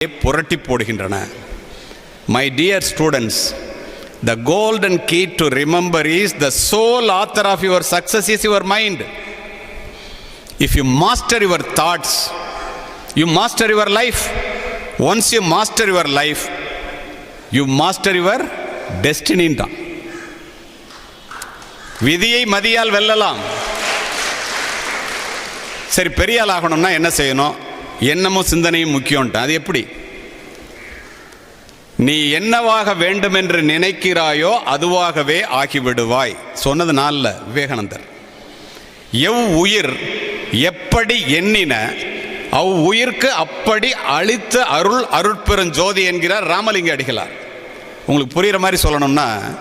புரட்டி போடுகின்றன. My dear students the golden key to remember is the sole author of your success is your mind if you master your thoughts you master your life once you master your life you master your டெஸ்டினின் தான். விதியை மதியால் வெல்லலாம். சரி பெரிய ஆகணும்னா என்ன செய்யணும்? எண்ணமும் சிந்தனையும் முக்கியம்ட்டு அது எப்படி? நீ என்னவாக வேண்டும் என்று நினைக்கிறாயோ அதுவாகவே ஆகிவிடுவாய். சொன்னது நாளில் விவேகானந்தர். எவ் உயிர் எப்படி எண்ணின அவ் உயிர்க்கு அப்படி அளித்த அருள் அருட்பெருஞ்சோதி என்கிறார் ராமலிங்க அடிகளார். உங்களுக்கு புரிகிற மாதிரி சொல்லணும்னா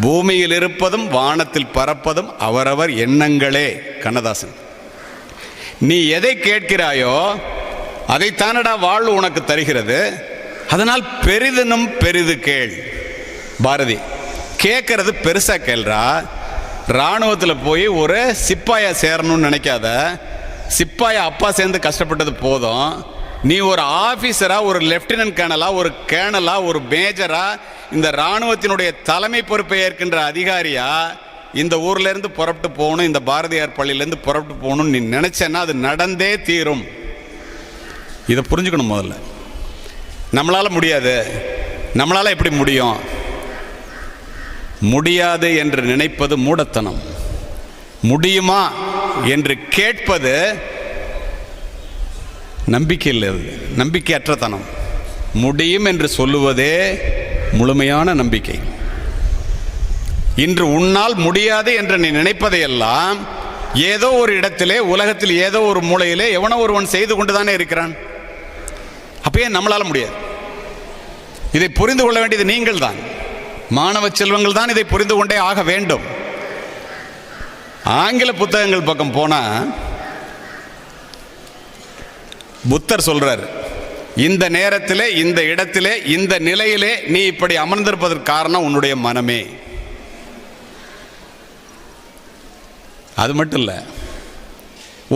பூமியில் இருப்பதும் வானத்தில் பறப்பதும் அவரவர் எண்ணங்களே கண்ணதாசன். நீ எதை கேட்கிறாயோ அதைத்தானடா வாழ்வு உனக்கு தருகிறது? அதனால் பெரிதனும் பெரிது கேள். பாரதி கேட்கறது பெருசா கேள்றா. இராணுவத்தில் போய் ஒரு சிப்பாயா சேரணும்னு நினைக்காத. சிப்பாயா அப்பா சேர்ந்து கஷ்டப்பட்டது போதும். நீ ஒரு ஆஃபீஸராக ஒரு லெப்டினன்ட் கேனலாக ஒரு கேனலாக ஒரு மேஜராக இந்த இராணுவத்தினுடைய தலைமை பொறுப்பை ஏற்கின்ற அதிகாரியாக இந்த ஊர்லேருந்து புறப்பட்டு போகணும் இந்த பாரதியார் பள்ளியிலேருந்து புறப்பட்டு போகணும்னு நீ நினச்சேன்னா அது நடந்தே தீரும். இதை புரிஞ்சுக்கணும் முதல்ல. நம்மளால முடியாது. நம்மளால எப்படி முடியும்? முடியாது என்று நினைப்பது மூடத்தனம். முடியுமா என்று கேட்பது நம்பிக்கை இல்லை நம்பிக்கையற்றத்தனம். முடியும் என்று சொல்லுவதே முழுமையான நம்பிக்கை. இன்று உன்னால் முடியாது என்று நீ நினைப்பதையெல்லாம் ஏதோ ஒரு இடத்திலே உலகத்தில் ஏதோ ஒரு மூலையிலே எவனோ ஒருவன் செய்து கொண்டுதானே இருக்கிறான். அப்பயே நம்மளால முடியாது. இதை புரிந்து கொள்ள வேண்டியது நீங்கள் தான். மாணவ செல்வங்கள் தான் இதை புரிந்து கொண்டே ஆக வேண்டும். ஆங்கில புத்தகங்கள் பக்கம் போனால் புத்தர் சொல்றார் இந்த நேரத்திலே இந்த இடத்திலே இந்த நிலையிலே நீ இப்படி அமர்ந்திருப்பதற்கு காரணம் உன்னுடைய மனமே. அது மட்டும் இல்லை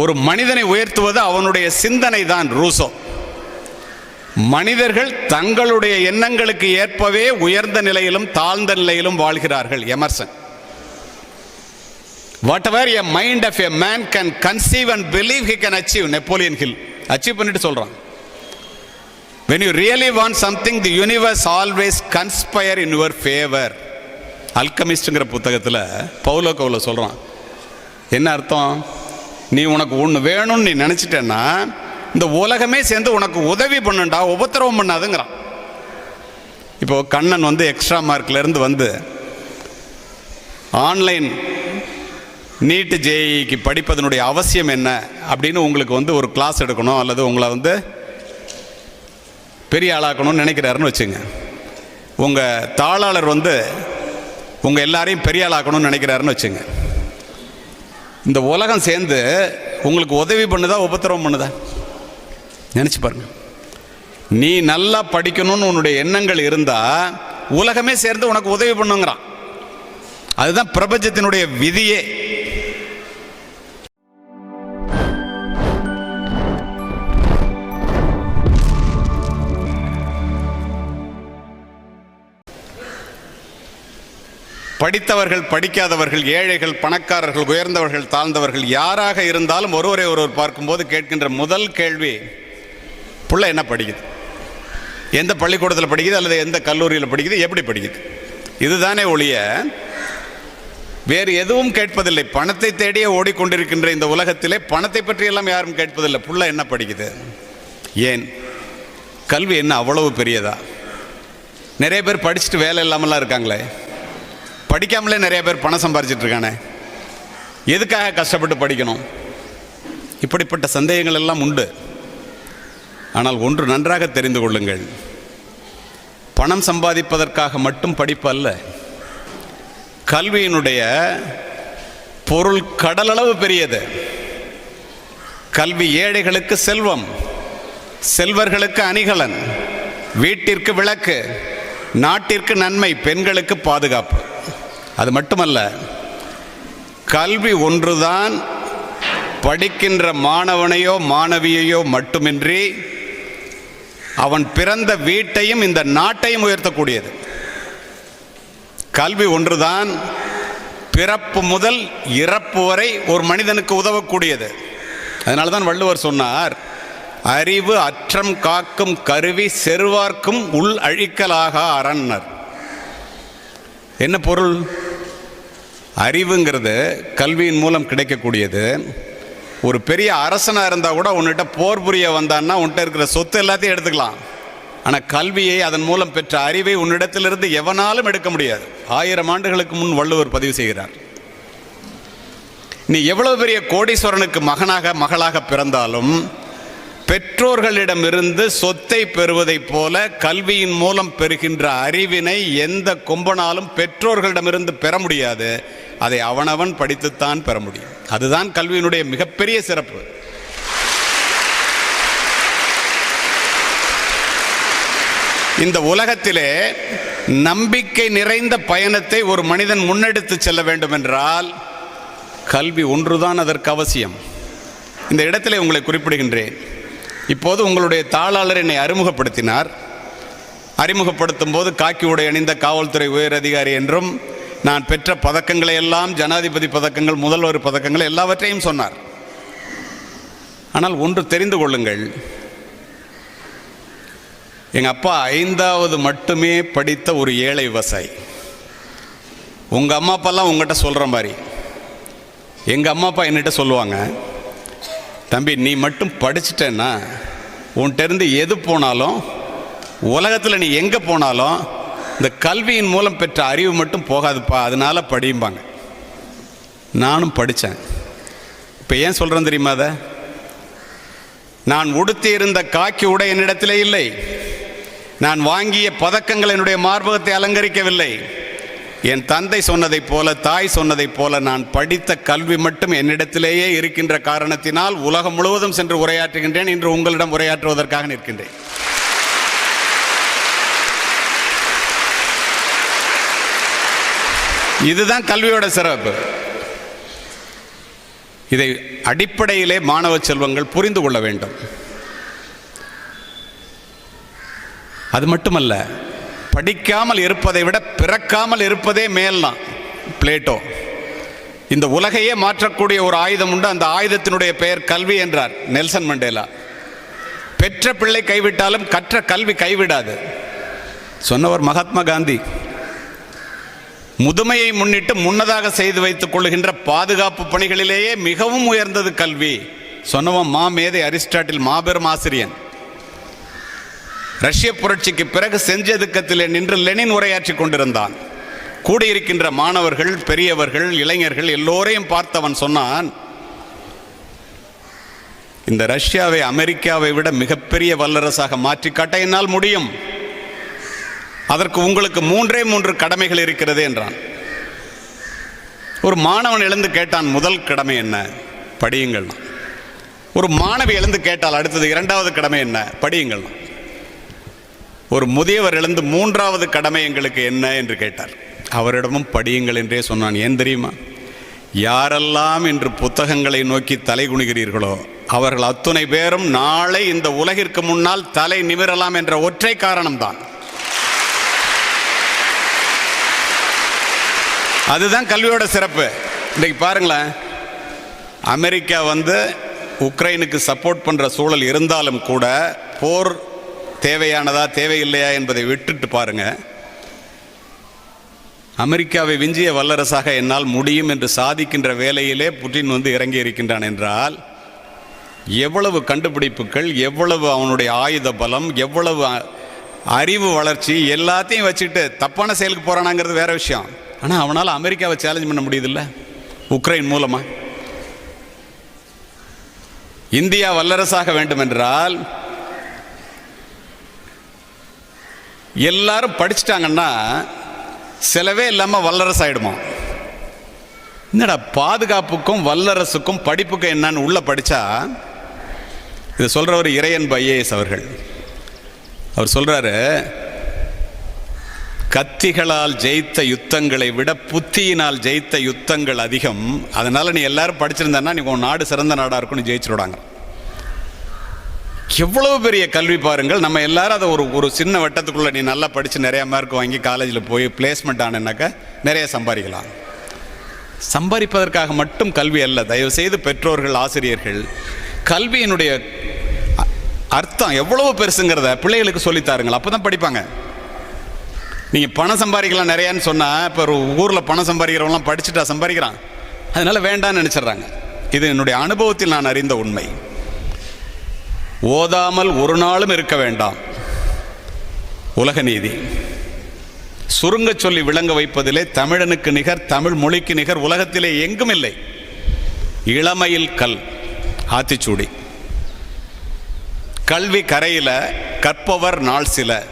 ஒரு மனிதனை உயர்த்துவது அவனுடைய சிந்தனை தான் ரூசோ. மனிதர்கள் தங்களுடைய எண்ணங்களுக்கு ஏற்பவே உயர்ந்த நிலையிலும் தாழ்ந்த நிலையிலும் வாழ்கிறார்கள் Emerson. Whatever a mind of a man can conceive and believe he can achieve Napoleon Hill achieve பண்ணிட்டு சொல்றான். When you really want something the universe always conspire in your favour அல்கமிஸ்ட்ங்கிற புத்தகத்தில் பவுலோ கவுல சொல்கிறான் என்ன அர்த்தம்? நீ உனக்கு ஒன்று வேணும்னு நீ நினச்சிட்டேன்னா இந்த உலகமே சேர்ந்து உனக்கு உதவி பண்ணுண்டா உபத்திரவம் பண்ணாதுங்கிறான். இப்போ கண்ணன் வந்து எக்ஸ்ட்ரா மார்க்லேருந்து வந்து ஆன்லைன் நீட்டு ஜேஇக்கு படிப்பதனுடைய அவசியம் என்ன அப்படின்னு உங்களுக்கு வந்து ஒரு கிளாஸ் எடுக்கணும் அல்லது உங்களை வந்து பெரிய ஆளாக்கணும்னு நினைக்கிறாருன்னு வச்சுங்க. உங்கள் தாளாளர் வந்து உங்கள் எல்லாரையும் பெரிய ஆளாக்கணும்னு நினைக்கிறாருன்னு வச்சுங்க. இந்த உலகம் சேர்ந்து உங்களுக்கு உதவி பண்ணுதா உபத்திரவம் பண்ணுதா? நினச்சி பாருங்க. நீ நல்லா படிக்கணும்னு உன்னுடைய எண்ணங்கள் இருந்தால் உலகமே சேர்ந்து உனக்கு உதவி பண்ணுங்கிறான். அதுதான் பிரபஞ்சத்தினுடைய விதியே. படித்தவர்கள் படிக்காதவர்கள் ஏழைகள் பணக்காரர்கள் உயர்ந்தவர்கள் தாழ்ந்தவர்கள் யாராக இருந்தாலும் ஒருவரை ஒருவர் பார்க்கும்போது கேட்கின்ற முதல் கேள்வி பிள்ளை என்ன படிக்குது? எந்த பள்ளிக்கூடத்தில் படிக்குது அல்லது எந்த கல்லூரியில் படிக்குது? எப்படி படிக்குது? இதுதானே ஒழிய வேறு எதுவும் கேட்பதில்லை. பணத்தை தேடியே ஓடிக்கொண்டிருக்கின்ற இந்த உலகத்திலே பணத்தை பற்றி எல்லாம் யாரும் கேட்பதில்லை. புள்ள என்ன படிக்குது? ஏன்? கல்வி என்ன அவ்வளவு பெரியதா? நிறைய பேர் படிச்சுட்டு வேலை இல்லாமலாம் இருக்காங்களே. படிக்காமலே நிறைய பேர் பணம் சம்பாரிச்சிட்டு இருக்கானே. எதுக்காக கஷ்டப்பட்டு படிக்கணும்? இப்படிப்பட்ட சந்தேகங்கள் எல்லாம் உண்டு. ஆனால் ஒன்று நன்றாக தெரிந்து கொள்ளுங்கள். பணம் சம்பாதிப்பதற்காக மட்டும் படிப்பு அல்ல. கல்வியினுடைய பொருள் கடலளவு பெரியது. கல்வி ஏழைகளுக்கு செல்வம் செல்வர்களுக்கு அணிகலன் வீட்டிற்கு விளக்கு நாட்டிற்கு நன்மை பெண்களுக்கு பாதுகாப்பு. அது மட்டுமல்ல கல்வி ஒன்றுதான் படிக்கின்ற மாணவனையோ மாணவியையோ மட்டுமின்றி அவன் பிறந்த வீட்டையும் இந்த நாட்டையும் உயர்த்தக்கூடியது. கல்வி ஒன்றுதான் பிறப்பு முதல் இறப்பு வரை ஒரு மனிதனுக்கு உதவக்கூடியது. அதனால தான் வள்ளுவர் சொன்னார் அறிவு அற்றம் காக்கும் கருவி செருவார்க்கும் உள் அழிக்கலாக அரண்னர் என்ன பொருள்? அறிவுங்கிறது கல்வியின் மூலம் கிடைக்கக்கூடியது. ஒரு பெரிய அரசனாக இருந்தால் கூட உன்கிட்ட போர் புரிய வந்தான்னா உன்கிட்ட இருக்கிற சொத்து எல்லாத்தையும் எடுத்துக்கலாம். ஆனால் கல்வியை அதன் மூலம் பெற்ற அறிவை உன்னிடத்திலிருந்து எவனாலும் எடுக்க முடியாது. ஆயிரம் ஆண்டுகளுக்கு முன் வள்ளுவர் பதிவு செய்கிறார். நீ எவ்வளவு பெரிய கோடீஸ்வரனுக்கு மகனாக மகளாக பிறந்தாலும் பெற்றோர்களிடமிருந்து சொத்தை பெறுவதைப் போல கல்வியின் மூலம் பெறுகின்ற அறிவினை எந்த கொம்பனாலும் பெற்றோர்களிடமிருந்து பெற முடியாது. அதை அவனவன் படித்துத்தான் பெற முடியும். அதுதான் கல்வியினுடைய மிகப்பெரிய சிறப்பு. இந்த உலகத்திலே நம்பிக்கை நிறைந்த பயணத்தை ஒரு மனிதன் முன்னெடுத்து செல்ல வேண்டும் என்றால் கல்வி ஒன்றுதான் அதற்கு அவசியம். இந்த இடத்திலே உங்களை குறிப்பிடுகின்றேன். இப்போது உங்களுடைய தாளாளர் என்னை அறிமுகப்படுத்தினார். அறிமுகப்படுத்தும் போது காக்கி உடை அணிந்த காவல்துறை உயர் அதிகாரி என்றும் நான் பெற்ற பதக்கங்களை எல்லாம் ஜனாதிபதி பதக்கங்கள் முதல்வர் பதக்கங்கள் எல்லாவற்றையும் சொன்னார். ஆனால் ஒன்று தெரிந்து கொள்ளுங்கள். எங்கள் அப்பா ஐந்தாவது மட்டுமே படித்த ஒரு ஏழை விவசாயி உங்கள் அம்மா அப்பாலாம் உங்கள்கிட்ட சொல்கிற மாதிரி. எங்கள் அம்மா அப்பா என்கிட்ட சொல்லுவாங்க தம்பி நீ மட்டும் படிச்சிட்டேன்னா உன்கிட்டருந்து எது போனாலும் உலகத்தில் நீ எங்கே போனாலும் இந்த கல்வியின் மூலம் பெற்ற அறிவு மட்டும் போகாதுப்பா அதனால படியும்பாங்க. நானும் படித்தேன் இப்போ ஏன் சொல்கிறேன் தெரியுமா அதை? நான் உடுத்தி இருந்த காக்கி உடை என்னிடத்திலே இல்லை. நான் வாங்கிய பதக்கங்கள் என்னுடைய மார்பகத்தை அலங்கரிக்கவில்லை. என் தந்தை சொன்னதைப் போல தாய் சொன்னதைப் போல நான் படித்த கல்வி மட்டும் என்னிடத்திலேயே இருக்கின்ற காரணத்தினால் உலகம் முழுவதும் சென்று உரையாற்றுகின்றேன். இன்று உங்களிடம் உரையாற்றுவதற்காக நிற்கின்றேன். இதுதான் கல்வியோட சிறப்பு. இதை அடிப்படையிலே மாணவ செல்வங்கள் புரிந்து கொள்ள வேண்டும். அது மட்டுமல்ல படிக்காமல் இருப்பதை விட பிறக்காமல் இருப்பதே மேல்தான் பிளேட்டோ. இந்த உலகையே மாற்றக்கூடிய ஒரு ஆயுதம் உண்டு. அந்த ஆயுதத்தினுடைய பெயர் கல்வி என்றார் நெல்சன் மண்டேலா. பெற்ற பிள்ளை கைவிட்டாலும் கற்ற கல்வி கைவிடாது. சொன்னவர் மகாத்மா காந்தி. முதுமையை முன்னிட்டு முன்னதாக செய்து வைத்துக் கொள்ளுகின்ற பாதுகாப்பு பணிகளிலேயே மிகவும் உயர்ந்தது கல்வி. சொன்னவன் மா மேதை அரிஸ்டாட்டில் மாபெரும் ஆசிரியன். ரஷ்ய புரட்சிக்கு பிறகு செஞ்சதுக்கத்திலே நின்று லெனின் உரையாற்றி கொண்டிருந்தான். கூடியிருக்கின்ற மாணவர்கள் பெரியவர்கள் இளைஞர்கள் எல்லோரையும் பார்த்தவன் சொன்னான் இந்த ரஷ்யாவை அமெரிக்காவை விட மிகப்பெரிய வல்லரசாக மாற்றிக்காட்ட என்னால் முடியும். அதற்கு உங்களுக்கு மூன்றே மூன்று கடமைகள் இருக்கிறது என்றான். ஒரு மாணவன் எழுந்து கேட்டான் முதல் கடமை என்ன? படியுங்கள். ஒரு மாணவி எழுந்து கேட்டால் அடுத்தது இரண்டாவது கடமை என்ன? படியுங்கள். ஒரு முதியவர் எழுந்து மூன்றாவது கடமை எங்களுக்கு என்ன என்று கேட்டார். அவரிடமும் படியுங்கள் என்றே சொன்னான். ஏன் தெரியுமா? யாரெல்லாம் இன்று புத்தகங்களை நோக்கி தலை குணிகிறீர்களோ அவர்கள் அத்துணை பேரும் நாளை இந்த உலகிற்கு முன்னால் தலை நிமிரலாம் என்ற ஒற்றை காரணம்தான். அதுதான் கல்வியோட சிறப்பு. இன்றைக்கு பாருங்களேன் அமெரிக்கா வந்து உக்ரைனுக்கு சப்போர்ட் பண்ணுற சூழல் இருந்தாலும் கூட போர் தேவையானதா தேவையில்லையா என்பதை விட்டுட்டு பாருங்க. அமெரிக்காவை விஞ்சிய வல்லரசாக என்னால் முடியும் என்று சாதிக்கின்ற வேலையிலே புட்டின் வந்து இறங்கி இருக்கின்றான் என்றால் எவ்வளவு கண்டுபிடிப்புகள் எவ்வளவு அவனுடைய ஆயுத பலம் எவ்வளவு அறிவு வளர்ச்சி எல்லாத்தையும் வச்சுட்டு தப்பான செயலுக்கு போகிறானாங்கிறது வேற விஷயம். ஆனால் அவனால் அமெரிக்காவை சேலஞ்ச் பண்ண முடியுதுல்ல? உக்ரைன் மூலமாக இந்தியா வல்லரசாக வேண்டுமென்றால் என்றால் எல்லாரும் படிச்சிட்டாங்கன்னா செலவே இல்லாமல் வல்லரசு ஆகிடுமா என்னடா பாதுகாப்புக்கும் வல்லரசுக்கும் படிப்புக்கும் என்னன்னு உள்ள படித்தா இதை சொல்கிறவர் இறையன் ஐஏஎஸ் அவர்கள். அவர் சொல்கிறாரு கத்திகளால் ஜெயித்த யுத்தங்களை விட புத்தியினால் ஜெயித்த யுத்தங்கள் அதிகம். அதனால் நீ எல்லாரும் படிச்சிருந்தன்னா நீ உன் நாடு சிறந்த நாடாக இருக்கும்னு ஜெயிச்சிருவாங்க. எவ்வளவு பெரிய கல்வி பாருங்கள். நம்ம எல்லாரும் அதை ஒரு ஒரு சின்ன வட்டத்துக்குள்ள நீ நல்லா படித்து நிறைய மார்க் வாங்கி காலேஜில் போய் பிளேஸ்மெண்ட் ஆனேன்னாக்கா நிறைய சம்பாதிக்கலாம். சம்பாதிப்பதற்காக மட்டும் கல்வி அல்ல. தயவுசெய்து பெற்றோர்கள் ஆசிரியர்கள் கல்வியினுடைய அர்த்தம் எவ்வளவு பெருசுங்கிறத பிள்ளைகளுக்கு சொல்லித்தாருங்கள் அப்போ தான் படிப்பாங்க. நீங்கள் பணம் சம்பாதிக்கலாம் நிறையான்னு சொன்னால் இப்போ ஒரு ஊரில் பணம் சம்பாதிக்கிறவங்களாம் படிச்சுட்டா சம்பாதிக்கிறான். அதனால் வேண்டான்னு நினச்சிட்றாங்க. இது என்னுடைய அனுபவத்தில் நான் அறிந்த உண்மை. ஓதாமல் ஒரு நாளும் இருக்க வேண்டாம். உலக நீதி. சுருங்க சொல்லி விளங்க வைப்பதிலே தமிழனுக்கு நிகர் தமிழ் மொழிக்கு நிகர் உலகத்திலே எங்கும் இல்லை. இளமையில் கல் ஆத்திச்சூடி. கல்வி கரையில் கற்பவர் நாள் சில.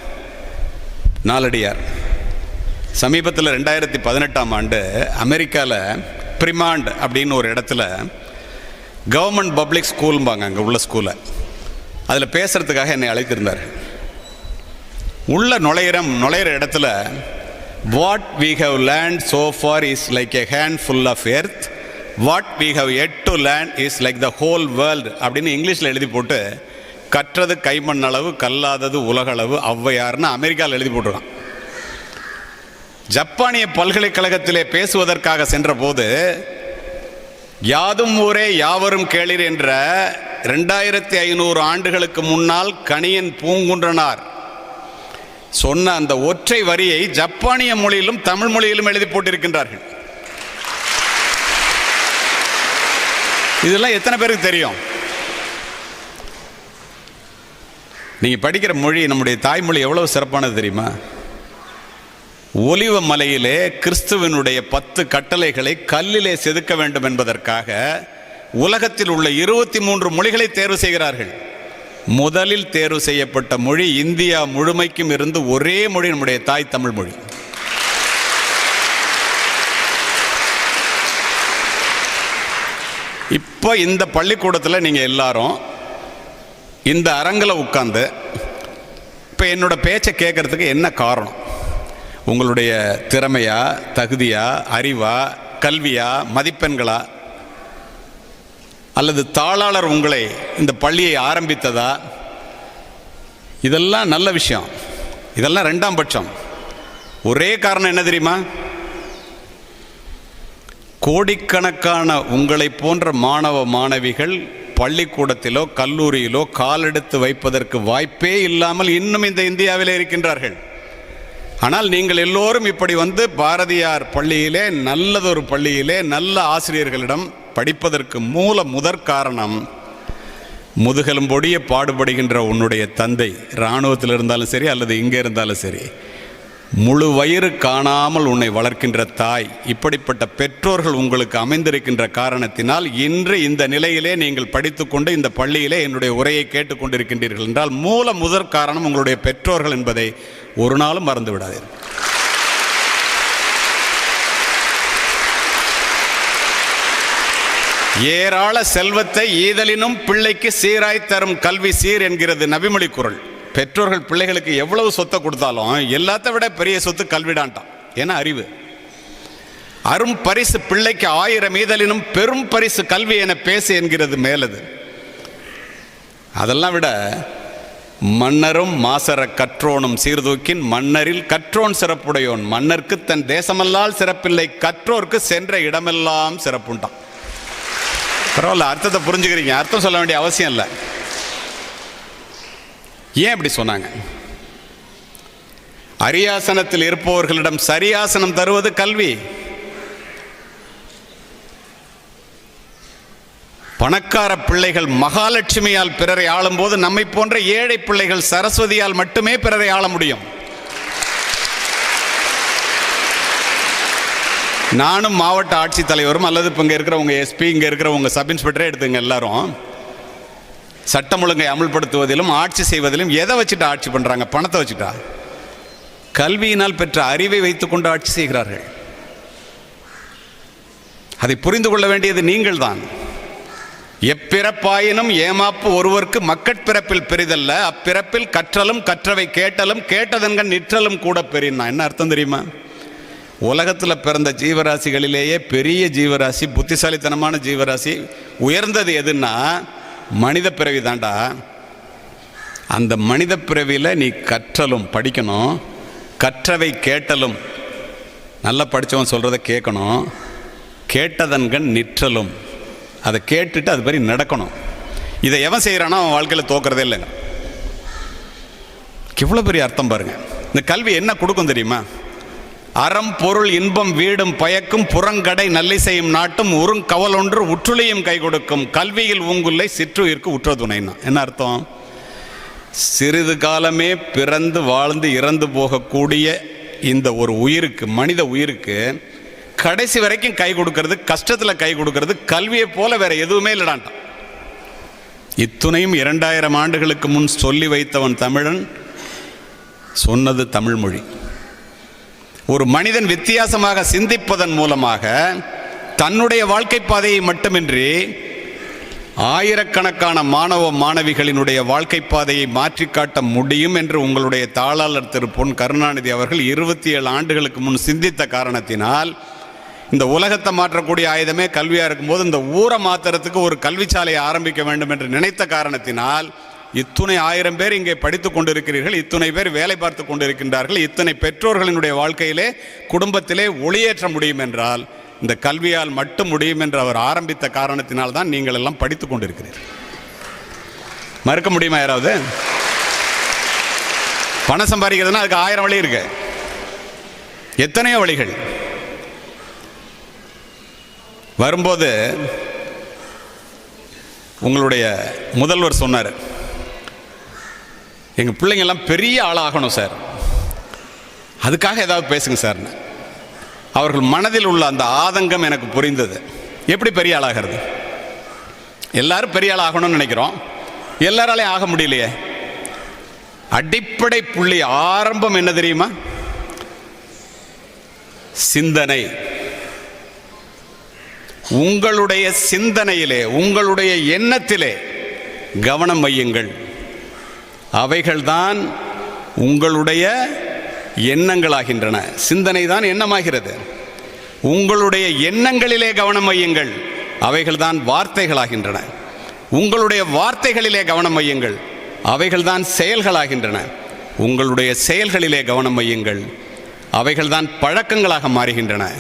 நாலடியார் சமீபத்தில் ரெண்டாயிரத்தி பதினெட்டாம் ஆண்டு அமெரிக்காவில் பிரிமாண்ட் அப்படின்னு ஒரு இடத்துல கவர்மெண்ட் பப்ளிக் ஸ்கூல்பாங்க அங்கே உள்ள ஸ்கூலை அதில் பேசுகிறதுக்காக என்னை அழைத்திருந்தார். உள்ள நுழையிறம் நுழையிற இடத்துல what we have land so far is like a handful of earth what we have yet to land is like the whole world அப்படின்னு இங்கிலீஷில் எழுதி போட்டு கற்றது கைமண் அளவு கல்லாதது உலகளவு ஔவையார்னு அமெரிக்காவில் எழுதி போட்டுருக்கான். ஜப்பானிய பல்கலைக்கழகத்திலே பேசுவதற்காக சென்றபோது யாதும் ஊரே யாவரும் கேளிர் என்ற ரெண்டாயிரத்தி ஐநூறு ஆண்டுகளுக்கு முன்னால் கணியன் பூங்குன்றனார். சொன்ன அந்த ஒற்றை வரியை ஜப்பானிய மொழியிலும் தமிழ் மொழியிலும் எழுதி போட்டிருக்கின்றார்கள். இதெல்லாம் எத்தனை பேருக்கு தெரியும்? நீங்க படிக்கிற மொழி நம்முடைய தாய்மொழி எவ்வளவு சிறப்பானது தெரியுமா? ஒலிவ மலையிலே கிறிஸ்துவனுடைய பத்து கட்டளைகளை கல்லிலே செதுக்க வேண்டும் என்பதற்காக உலகத்தில் உள்ள இருபத்தி மூன்று மொழிகளை தேர்வு செய்கிறார்கள். முதலில் தேர்வு செய்யப்பட்ட மொழி இந்தியா முழுமைக்கும் இருந்து ஒரே மொழி நம்முடைய தாய் தமிழ் மொழி. இப்போ இந்த பள்ளிக்கூடத்தில் நீங்கள் எல்லாரும் இந்த அரங்கில் உட்காந்து இப்போ என்னோட பேச்சை கேட்கறதுக்கு என்ன காரணம்? உங்களுடைய திறமையா தகுதியா அறிவா கல்வியா மதிப்பெண்களா? அல்லது தாளாளர் உங்களை இந்த பள்ளியை ஆரம்பித்ததா? இதெல்லாம் நல்ல விஷயம். இதெல்லாம் ரெண்டாம் பட்சம். ஒரே காரணம் என்ன தெரியுமா? கோடிக்கணக்கான உங்களை போன்ற மாணவ மாணவிகள் பள்ளிக்கூடத்திலோ கல்லூரியிலோ காலெடுத்து வைப்பதற்கு வாய்ப்பே இல்லாமல் இன்னும் இந்த இந்தியாவில் இருக்கின்றார்கள். ஆனால் நீங்கள் எல்லோரும் இப்படி வந்து பாரதியார் பள்ளியிலே நல்லதொரு பள்ளியிலே நல்ல ஆசிரியர்களிடம் படிப்பதற்கு மூல முதற் காரணம் முதுகெலும்பொடிய பாடுபடுகின்ற உன்னுடைய தந்தை. இராணுவத்தில் இருந்தாலும் சரி அல்லது இங்கே இருந்தாலும் சரி. முழு வயிறு காணாமல் உன்னை வளர்க்கின்ற தாய். இப்படிப்பட்ட பெற்றோர்கள் உங்களுக்கு அமைந்திருக்கின்ற காரணத்தினால் இன்று இந்த நிலையிலே நீங்கள் படித்துக்கொண்டு இந்த பள்ளியிலே என்னுடைய உரையை கேட்டுக்கொண்டிருக்கின்றீர்கள் என்றால் மூல முதற் காரணம் உங்களுடைய பெற்றோர்கள் என்பதை ஒரு நாளும் மறந்துவிடாதீர்கள். ஏராள செல்வத்தை ஈதலினும் பிள்ளைக்கு சீராய் தரும் கல்வி சீர் என்கிறது நபிமொழி குரல். பெற்றோர்கள் பிள்ளைகளுக்கு எவ்வளவு சொத்தை கொடுத்தாலும் எல்லாத்த விட பெரிய சொத்து கல்விடான்ட்டான் ஏன்னா அறிவு? அரும் பரிசு பிள்ளைக்கு ஆயிரம் ஈதலினும் பெரும் பரிசு கல்வி என பேசு என்கிறது மேலது. அதெல்லாம் விட மன்னரும் மாசர கற்றோனும் சீர்தூக்கின் மன்னரில் கற்றோன் சிறப்புடையோன். மன்னர்க்கு தன் தேசமல்லால் சிறப்பில்லை கற்றோர்க்கு சென்ற இடமெல்லாம் சிறப்புண்டான். பரவாயில்ல அர்த்தத்தை புரிஞ்சுக்கிறீங்க. அர்த்தம் சொல்ல வேண்டிய அவசியம் இல்லை. ஏன் இப்படி சொன்னாங்க? அரியாசனத்தில் இருப்பவர்களிடம் சரியாசனம் தருவது கல்வி. பணக்கார பிள்ளைகள் மகாலட்சுமியால் பிறரை ஆளும்போது நம்மை போன்ற ஏழை பிள்ளைகள் சரஸ்வதியால் மட்டுமே பிறரை ஆள முடியும். நானும் மாவட்ட ஆட்சித்தலைவரும் அல்லது இப்போ இங்கே இருக்கிற உங்கள் எஸ்பி இங்கே இருக்கிற உங்கள் சப் இன்ஸ்பெக்டரே எடுத்துங்க எல்லாரும். சட்டம் ஒழுங்கை அமல்படுத்துவதிலும் ஆட்சி செய்வதிலும் எதை வச்சுட்டு ஆட்சி பண்ணுறாங்க பணத்தை வச்சுட்டா? கல்வியினால் பெற்ற அறிவை வைத்துக்கொண்டு ஆட்சி செய்கிறார்கள். அதை புரிந்து கொள்ள வேண்டியது நீங்கள் தான் எப்பிறப்பாயினும் ஏமாப்பு ஒருவருக்கு மக்கட்பிறப்பில் பெரிதல்ல அப்பிறப்பில் கற்றலும் கற்றவை கேட்டலும் கேட்டதன்கண் நிற்றலும் கூட பெரியன்னா என்ன அர்த்தம் தெரியுமா? உலகத்தில் பிறந்த ஜீவராசிகளிலேயே பெரிய ஜீவராசி புத்திசாலித்தனமான ஜீவராசி உயர்ந்தது எதுன்னா மனித பிறவி தாண்டா அந்த மனித பிறவியில் நீ கற்றலும் படிக்கணும் கற்றவை கேட்டலும். நல்லா படித்தவன் சொல்கிறத கேட்கணும் கேட்டதன்கண் நிற்றலும். அதை கேட்டுட்டு அது மாதிரி நடக்கணும். இதை எவன் செய்கிறானோ அவன் வாழ்க்கையில் தோக்கிறதே இல்லைங்க. எவ்வளோ பெரிய அர்த்தம் பாருங்கள் இந்த கல்வி என்ன கொடுக்கும் தெரியுமா? அறம் பொருள் இன்பம் வீடும் பயக்கும் புறங்கடை நல்லிசையும் நாட்டும் உறுங்கவலொன்று உற்றுளையும் கை கொடுக்கும். கல்வியில் உங்குள்ளே சிற்றுயிர்க்கு உற்ற துணைன்னா என்ன அர்த்தம்? சிறிது காலமே பிறந்து வாழ்ந்து இறந்து போகக்கூடிய இந்த ஒரு உயிருக்கு மனித உயிருக்கு கடைசி வரைக்கும் கை கொடுக்கறது கஷ்டத்தில் கை கொடுக்கறது கல்வியை போல வேற எதுவுமே இல்லடான்ட்டான். இத்துணையும் இரண்டாயிரம் ஆண்டுகளுக்கு முன் சொல்லி வைத்தவன் தமிழன் சொன்னது தமிழ் மொழி. ஒரு மனிதன் வித்தியாசமாக சிந்திப்பதன் மூலமாக தன்னுடைய வாழ்க்கை பாதையை மட்டுமின்றி ஆயிரக்கணக்கான மாணவ மாணவிகளினுடைய வாழ்க்கை பாதையை மாற்றி காட்ட முடியும் என்று உங்களுடைய தாளாளர் திரு பொன் கருணாநிதி அவர்கள் இருபத்தி ஏழு ஆண்டுகளுக்கு முன் சிந்தித்த காரணத்தினால் இந்த உலகத்தை மாற்றக்கூடிய ஆயுதமே கல்வியாக இருக்கும்போது இந்த ஊரை மாத்திரத்துக்கு ஒரு கல்விச்சாலையை ஆரம்பிக்க வேண்டும் என்று நினைத்த காரணத்தினால் இத்துணை ஆயிரம் பேர் இங்கே படித்து கொண்டிருக்கிறீர்கள் இத்துணை பேர் வேலை பார்த்து கொண்டிருக்கின்றார்கள். இத்தனை பெற்றோர்களினுடைய வாழ்க்கையிலே குடும்பத்திலே ஒளியேற்ற முடியும் என்றால் இந்த கல்வியால் மட்டும் முடியும் என்று அவர் ஆரம்பித்த காரணத்தினால் தான் நீங்கள் எல்லாம் படித்து கொண்டிருக்கிறீர்கள். மறுக்க முடியுமா யாராவது? பணம் சம்பாதிக்கிறதுனா அதுக்கு ஆயிரம் வழி இருக்கு. எத்தனையோ வழிகள். வரும்போது உங்களுடைய முதல்வர் சொன்னார் எங்கள் பிள்ளைங்கள்லாம் பெரிய ஆளாகணும் சார். அதுக்காக ஏதாவது பேசுங்க சார்னு அவர்கள் மனதில் உள்ள அந்த ஆதங்கம் எனக்கு புரிந்தது. எப்படி பெரிய ஆளாகிறது? எல்லாரும் பெரிய ஆளாகணும்னு நினைக்கிறோம். எல்லாராலையும் ஆக முடியலையே. அடிப்படை புள்ளி ஆரம்பம் என்ன தெரியுமா? சிந்தனை. உங்களுடைய சிந்தனையிலே உங்களுடைய எண்ணத்திலே கவனம் வையுங்கள். அவைகள்தான் உங்களுடைய எண்ணங்களாகின்றன. சிந்தனை தான் எண்ணமாகிறது. உங்களுடைய எண்ணங்களிலே கவனம் வையுங்கள். அவைகள்தான் வார்த்தைகளாகின்றன. உங்களுடைய வார்த்தைகளிலே கவனம் வையுங்கள். அவைகள்தான் செயல்களாகின்றன. உங்களுடைய செயல்களிலே கவனம் வையுங்கள். அவைகள்தான் பழக்கங்களாக மாறுகின்றன.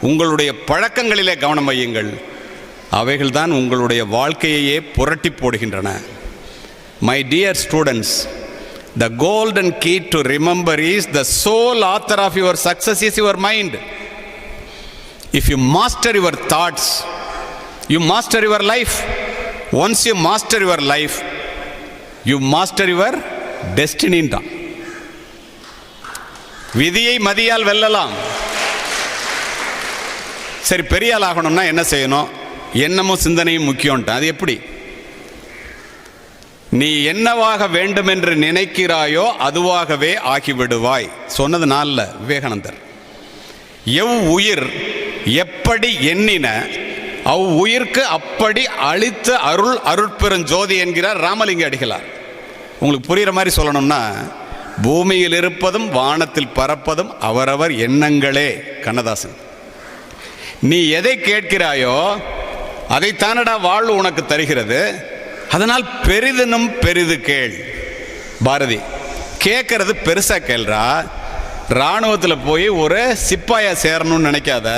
உங்களுடைய பழக்கங்களிலே கவனம் வையுங்கள். அவைகள்தான் உங்களுடைய வாழ்க்கையையே புரட்டி போடுகின்றன. My dear students the golden key to remember is the sole author of your success is your mind if you master your thoughts you master your life once you master your life you master your டெஸ்டினின்றான் விதியை மதியால் வெல்லலாம். சரி பெரிய ஆள் ஆகணும்னா என்ன செய்யணும்? என்னமோ சிந்தனையும் முக்கியம்ட்டான் அது எப்படி? நீ என்னவாக வேண்டும் என்று நினைக்கிறாயோ அதுவாகவே ஆகிவிடுவாய். சொன்னது நாளில் விவேகானந்தர். எவ் உயிர் எப்படி எண்ணின அவ் உயிர்க்கு அப்படி அளித்த அருள் அருட்பெருஞ்சோதி என்கிறார் ராமலிங்க அடிகளார். உங்களுக்கு புரிகிற மாதிரி சொல்லணும்னா பூமியில் இருப்பதும் வானத்தில் பறப்பதும் அவரவர் எண்ணங்களே கண்ணதாசன். நீ எதை கேட்கிறாயோ அதைத்தானடா வாழ்வு உனக்கு தருகிறது அதனால் பெரிதனும் பெரிது கேள். பாரதி கேட்கறது பெருசாக கேள்றா. இராணுவத்தில் போய் ஒரு சிப்பாயை சேரணும்னு நினைக்காத.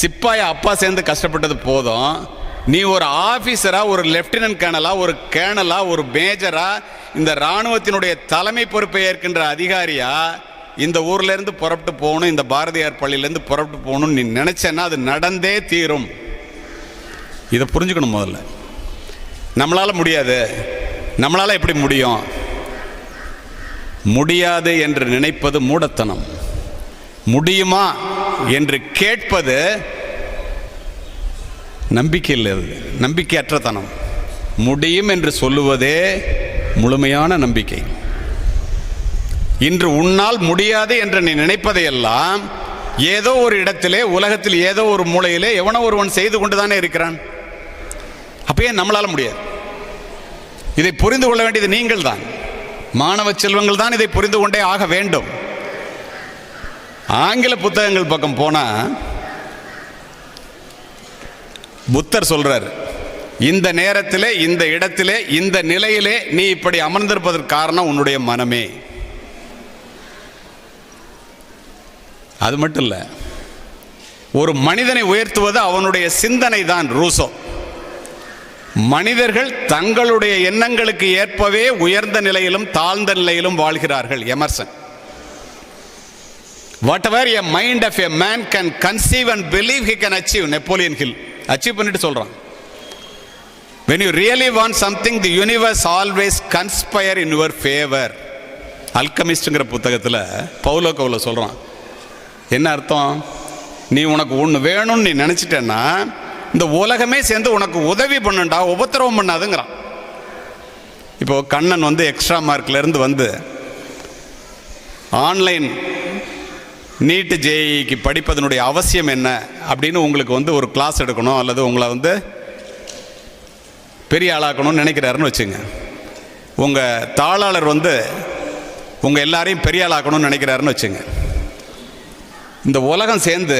சிப்பாயா அப்பா சேர்ந்து கஷ்டப்பட்டது போதும். நீ ஒரு ஆஃபீஸராக ஒரு லெப்டினன்ட் கேனலாக ஒரு கேனலாக ஒரு மேஜராக இந்த இராணுவத்தினுடைய தலைமை பொறுப்பை ஏற்கின்ற அதிகாரியாக இந்த ஊர்லேருந்து புறப்பட்டு போகணும் இந்த பாரதியார் பள்ளியிலேருந்து புறப்பட்டு போகணும்னு நீ நினைச்சேன்னா அது நடந்தே தீரும். இதை புரிஞ்சுக்கணும் முதல்ல. நம்மளால் முடியாது. நம்மளால் எப்படி முடியும்? முடியாது என்று நினைப்பது மூடத்தனம். முடியுமா என்று கேட்பது நம்பிக்கை இல்லை நம்பிக்கையற்றத்தனம். முடியும் என்று சொல்லுவதே முழுமையான நம்பிக்கை. இன்று உன்னால் முடியாது என்று நீ நினைப்பதையெல்லாம் ஏதோ ஒரு இடத்திலே உலகத்தில் ஏதோ ஒரு மூலையிலே எவனோ ஒருவன் செய்து கொண்டு தானே இருக்கிறான். இப்பயே நம்மளால முடியாது. இதை புரிந்து கொள்ள வேண்டியது நீங்கள் தான். மாணவ செல்வங்கள் தான் இதை புரிந்து கொண்டே ஆக வேண்டும். ஆங்கில புத்தகங்கள் பக்கம் போனா புத்தர் சொல்றார் இந்த நேரத்திலே இந்த இடத்திலே இந்த நிலையிலே நீ இப்படி அமர்ந்திருப்பதற்கு காரணம் உன்னுடைய மனமே. அது மட்டும் இல்லை ஒரு மனிதனை உயர்த்துவது அவனுடைய சிந்தனை தான் ரூசோ. மனிதர்கள் தங்களுடைய எண்ணங்களுக்கு ஏற்பவே உயர்ந்த நிலையிலும் தாழ்ந்த நிலையிலும் வாழ்கிறார்கள் Emerson. Whatever a mind of a man can conceive and believe he can achieve Napoleon Hill achieve பண்ணிட்டு சொல்றான். When you really want something the universe always conspire in your favour அல்கமிஸ்ட்ங்கிற புத்தகத்தில் பவுலோ கவுல சொல்கிறான் என்ன அர்த்தம்? நீ உனக்கு ஒன்று வேணும்னு நீ நினச்சிட்டேன்னா இந்த உலகமே சேர்ந்து உனக்கு உதவி பண்ணுண்டா உபத்திரவம் பண்ணாதுங்கிறான். இப்போது கண்ணன் வந்து எக்ஸ்ட்ரா மார்க்லேருந்து வந்து ஆன்லைன் நீட்டு ஜேஇக்கு படிப்பதனுடைய அவசியம் என்ன அப்படின்னு உங்களுக்கு வந்து ஒரு கிளாஸ் எடுக்கணும் அல்லது உங்களை வந்து பெரிய ஆளாக்கணும்னு நினைக்கிறாருன்னு வச்சுங்க. உங்கள் தாளாளர் வந்து உங்கள் எல்லாரையும் பெரிய ஆளாக்கணும்னு நினைக்கிறாருன்னு வச்சுங்க. இந்த உலகம் சேர்ந்து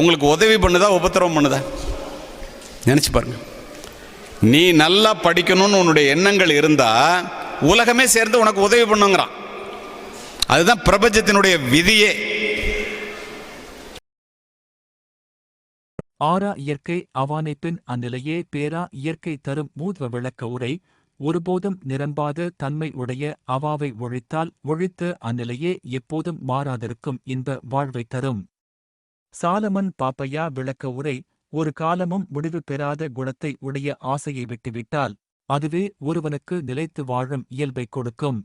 உங்களுக்கு உதவி பண்ணுதா உபத்திரவம் பண்ணுதா? நினச்சி பாருங்க. நீ நல்லா படிக்கணும்னு உன்னுடைய எண்ணங்கள் இருந்தால் உலகமே சேர்ந்து உனக்கு உதவி பண்ணுங்கிறான். அதுதான் பிரபஞ்சத்தினுடைய விதியே. ஆறா இயற்கை அவானைப்பின் அந்நிலையே பேரா இயற்கை தரும் மூத்வ விளக்க உரை ஒருபோதும் நிரம்பாத தன்மை உடைய அவாவை ஒழித்தால் ஒழித்த அந்நிலையே எப்போதும் மாறாதிருக்கும் இன்ப வாழ்வை தரும். சாலமன் பாப்பையா விளக்க உரை ஒரு காலமும் முடிவு பெறாத குணத்தை உடைய ஆசையை விட்டுவிட்டால் அதுவே ஒருவனுக்கு நிலைத்து வாழும் இயல்பை கொடுக்கும்.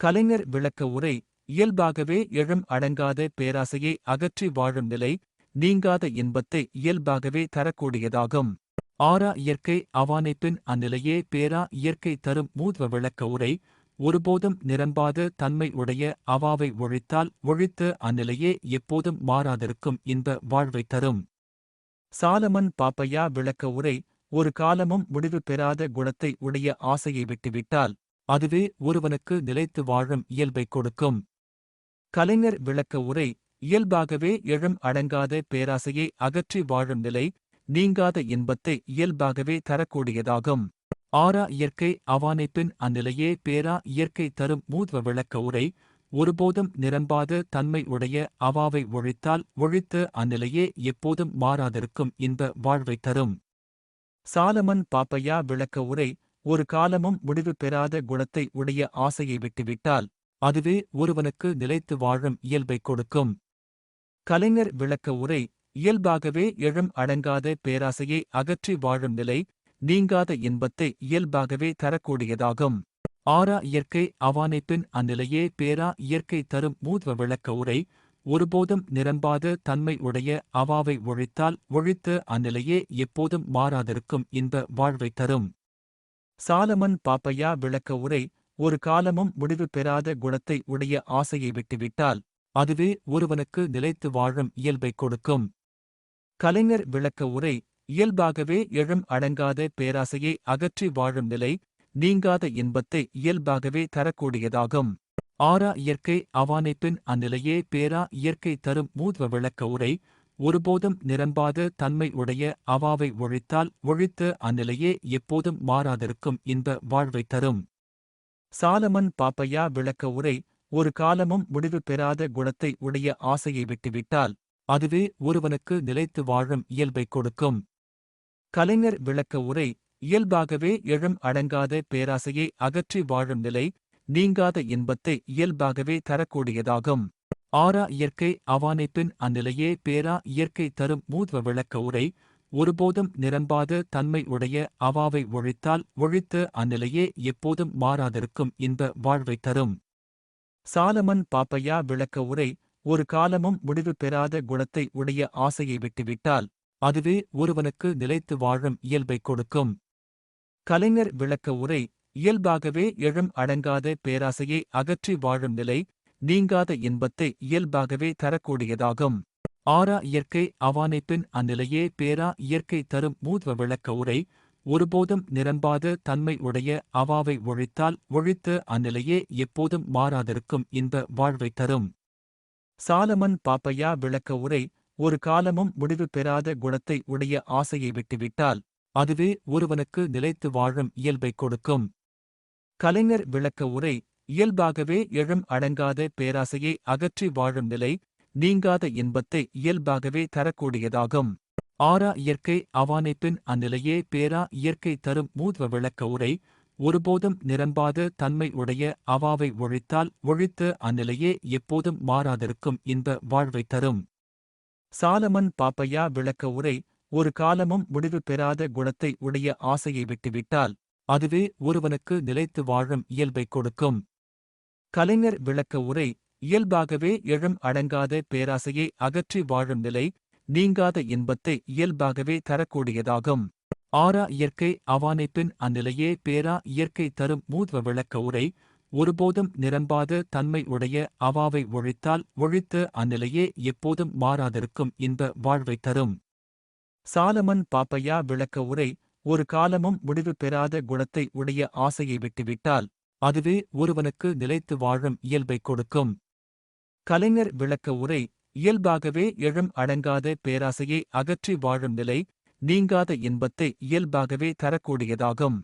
கலைஞர் விளக்க உரை இயல்பாகவே எழும் அடங்காத பேராசையை அகற்றி வாழும் நிலை நீங்காத இன்பத்தை இயல்பாகவே தரக்கூடியதாகும். ஆறா இயற்கை அவானைப்பின் அந்நிலையே பேரா இயற்கை தரும் மூத்வ விளக்க உரை ஒருபோதும் நிரம்பாத தன்மை உடைய அவாவை ஒழித்தால் ஒழித்த அந்நிலையே எப்போதும் மாறாதிருக்கும் இன்ப வாழ்வை தரும். சாலமன் பாப்பையா விளக்க உரை ஒரு காலமும் முடிவு பெறாத குணத்தை உடைய ஆசையை விட்டுவிட்டால் அதுவே ஒருவனுக்கு நிலைத்து வாழும் இயல்பை கொடுக்கும். கலைஞர் விளக்க உரை இயல்பாகவே எழும் அடங்காத பேராசையை அகற்றி வாழும் நிலை நீங்காத இன்பத்தை இயல்பாகவே தரக்கூடியதாகும். ஆறா இயற்கை அவானைப்பின் அந்நிலையே பேரா இயற்கை தரும் மூத்வ விளக்க உரை ஒருபோதும் நிரம்பாத தன்மை உடைய அவாவை ஒழித்தால் ஒழித்த அந்நிலையே எப்போதும் மாறாதிருக்கும் இன்ப வாழ்வை தரும். சாலமன் பாப்பையா விளக்க உரை ஒரு காலமும் முடிவு பெறாத குணத்தை உடைய ஆசையை விட்டுவிட்டால் அதுவே ஒருவனுக்கு நிலைத்து வாழும் இயல்பை கொடுக்கும். கலைஞர் விளக்க உரை இயல்பாகவே எழும் அடங்காத பேராசையை அகற்றி வாழும் நிலை நீங்காத இன்பத்தை இயல்பாகவே தரக்கூடியதாகும். ஆறா இயற்கை அவானைப்பின் அந்நிலையே பேரா இயற்கை தரும் மூத்வ விளக்க உரை ஒருபோதும் நிரம்பாத தன்மை உடைய அவாவை ஒழித்தால் ஒழித்த அந்நிலையே எப்போதும் மாறாதிருக்கும் இன்ப வாழ்வை தரும். சாலமன் பாப்பையா விளக்க உரை ஒரு காலமும் முடிவு பெறாத குணத்தை உடைய ஆசையை விட்டுவிட்டால் அதுவே ஒருவனுக்கு நிலைத்து வாழும் இயல்பை கொடுக்கும். கலைஞர் விளக்க உரை இயல்பாகவே எழும் அடங்காத பேராசையை அகற்றி வாழும் நிலை நீங்காத இன்பத்தை இயல்பாகவே தரக்கூடியதாகும். ஆறா இயற்கை அவானைப்பின் அந்நிலையே பேரா இயற்கை தரும் மூத்வ விளக்க உரை ஒருபோதும் நிரம்பாத தன்மை உடைய அவாவை ஒழித்தால் ஒழித்த அந்நிலையே எப்போதும் மாறாதிருக்கும் இன்ப வாழ்வை தரும். சாலமன் பாப்பையா விளக்க உரை ஒரு காலமும் முடிவு பெறாத குணத்தை உடைய ஆசையை விட்டுவிட்டால் அதுவே ஒருவனுக்கு நிலைத்து வாழும் இயல்பை கொடுக்கும். கலைஞர் விளக்க உரை இயல்பாகவே எழும் அடங்காத பேராசையை அகற்றி வாழும் நிலை நீங்காத இன்பத்தை இயல்பாகவே தரக்கூடியதாகும். ஆறா இயற்கை அவானைப்பின் அந்நிலையே பேரா இயற்கை தரும் மூத்வ விளக்க உரை ஒருபோதும் நிரம்பாத தன்மை உடைய அவாவை ஒழித்தால் ஒழித்த அந்நிலையே எப்போதும் மாறாதிருக்கும் இன்ப வாழ்வை தரும். சாலமன் பாப்பையா விளக்க உரை ஒரு காலமும் முடிவு பெறாத குணத்தை உடைய ஆசையை விட்டுவிட்டால் அதுவே ஒருவனுக்கு நிலைத்து வாழும் இயல்பை கொடுக்கும். கலைஞர் விளக்க உரை இயல்பாகவே எழும் அடங்காத பேராசையை அகற்றி வாழும் நிலை நீங்காத இன்பத்தை இயல்பாகவே தரக்கூடியதாகும். ஆறா இயற்கை அவானைப்பின் அந்நிலையே பேரா இயற்கை தரும் மூத்வ விளக்க உரை ஒருபோதும் நிரம்பாத தன்மை உடைய அவாவை ஒழித்தால் ஒழித்த அந்நிலையே எப்போதும் மாறாதிருக்கும் இன்ப வாழ்வை தரும். சாலமன் பாப்பையா விளக்க உரை ஒரு காலமும் முடிவு பெறாத குணத்தை உடைய ஆசையை விட்டுவிட்டால் அதுவே ஒருவனுக்கு நிலைத்து வாழும் இயல்பைக் கொடுக்கும். கலைஞர் விளக்க உரை இயல்பாகவே எழும் அடங்காத பேராசையை அகற்றி வாழும் நிலை நீங்காத இன்பத்தை இயல்பாகவே தரக்கூடியதாகும். ஆறா இயற்கை அவானைப்பின் அந்நிலையே பேரா இயற்கை தரும் மூத்வ விளக்க உரை ஒருபோதும் நிரம்பாத தன்மை உடைய அவாவை ஒழித்தால் ஒழித்த அந்நிலையே எப்போதும் மாறாதிருக்கும் இன்ப வாழ்வைத் தரும். சாலமன் பாப்பையா விளக்க உரை ஒரு காலமும் முடிவு பெறாத குணத்தை உடைய ஆசையை விட்டுவிட்டால் அதுவே ஒருவனுக்கு நிலைத்து வாழும் இயல்பைக் கொடுக்கும். கலைஞர் விளக்க உரை இயல்பாகவே எழும் அடங்காத பேராசையை அகற்றி வாழும் நிலை நீங்காத இன்பத்தை இயல்பாகவே தரக்கூடியதாகும். ஆறா இயற்கை அவானைப்பின் அந்நிலையே பேரா இயற்கை தரும் மூத்வ விளக்க உரை ஒருபோதும் நிரம்பாத தன்மை உடைய அவாவை ஒழித்தால் ஒழித்த அந்நிலையே எப்போதும் மாறாதிருக்கும் இன்ப வாழ்வைத் தரும். சாலமன் பாப்பையா விளக்க உரை ஒரு காலமும் முடிவு பெறாத குணத்தை உடைய ஆசையை விட்டுவிட்டால் அதுவே ஒருவனுக்கு நிலைத்து வாழும் இயல்பைக் கொடுக்கும். கலைஞர் விளக்க உரை இயல்பாகவே எழும் அடங்காத பேராசையை அகற்றி வாழும் நிலை நீங்காத இன்பத்தை இயல்பாகவே தரக்கூடியதாகும்.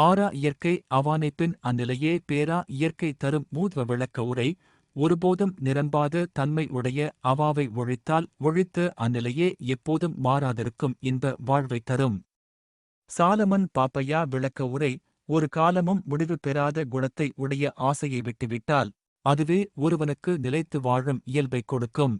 ஆறா இயற்கை அவானைப்பின் அந்நிலையே பேரா இயற்கை தரும் மூத்வ விளக்க உரை ஒருபோதும் நிரம்பாத தன்மை உடைய அவாவை ஒழித்தால் ஒழித்த அந்நிலையே எப்போதும் மாறாதிருக்கும் இன்ப வாழ்வைத் தரும். சாலமன் பாப்பையா விளக்க உரை ஒரு காலமும் முடிவு பெறாத குணத்தை உடைய ஆசையை விட்டுவிட்டால் அதுவே ஒருவனுக்கு நிலைத்து வாழும் இயல்பைக் கொடுக்கும்.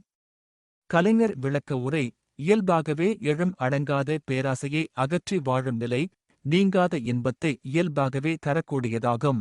கலைஞர் விளக்க உரை இயல்பாகவே எழும் அடங்காத பேராசையை அகற்றி வாழும் நிலை நீங்காத இன்பத்தை இயல்பாகவே தரக்கூடியதாகும்.